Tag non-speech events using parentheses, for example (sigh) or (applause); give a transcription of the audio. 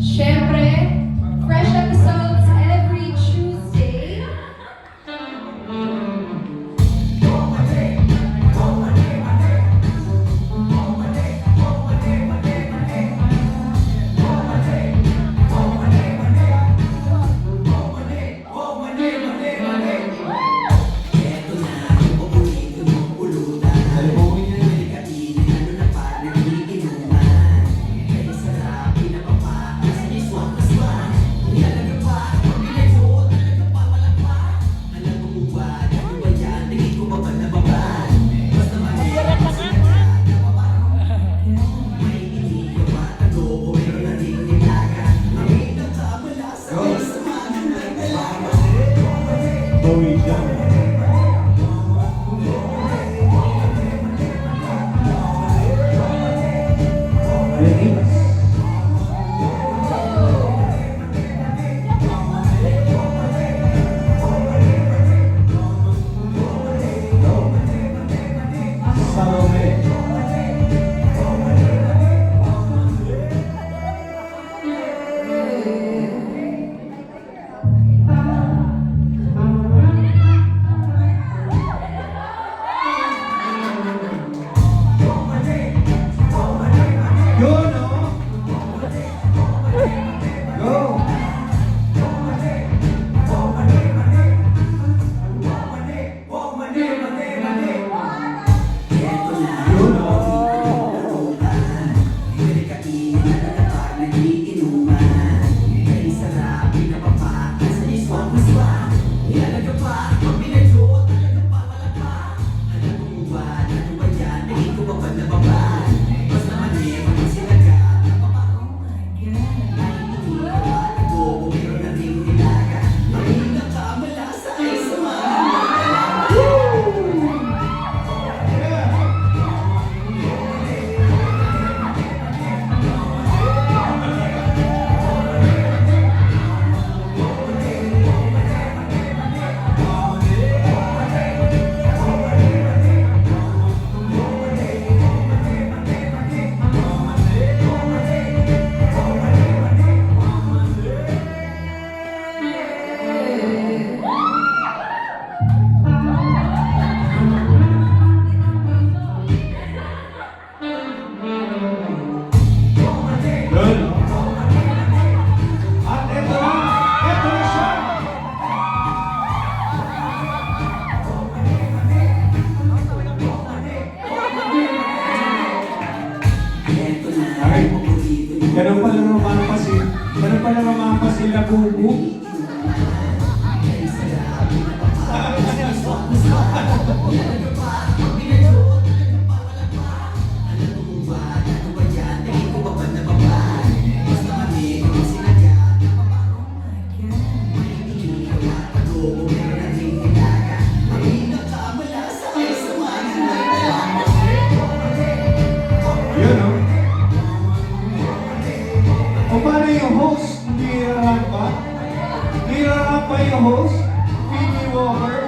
Siyempre, Thank you. mamapasin? Ano pala mamapasin na bubo? Thank (laughs) you. host, Kira Rampa. Kira Rampa yung host, Phoebe Walker.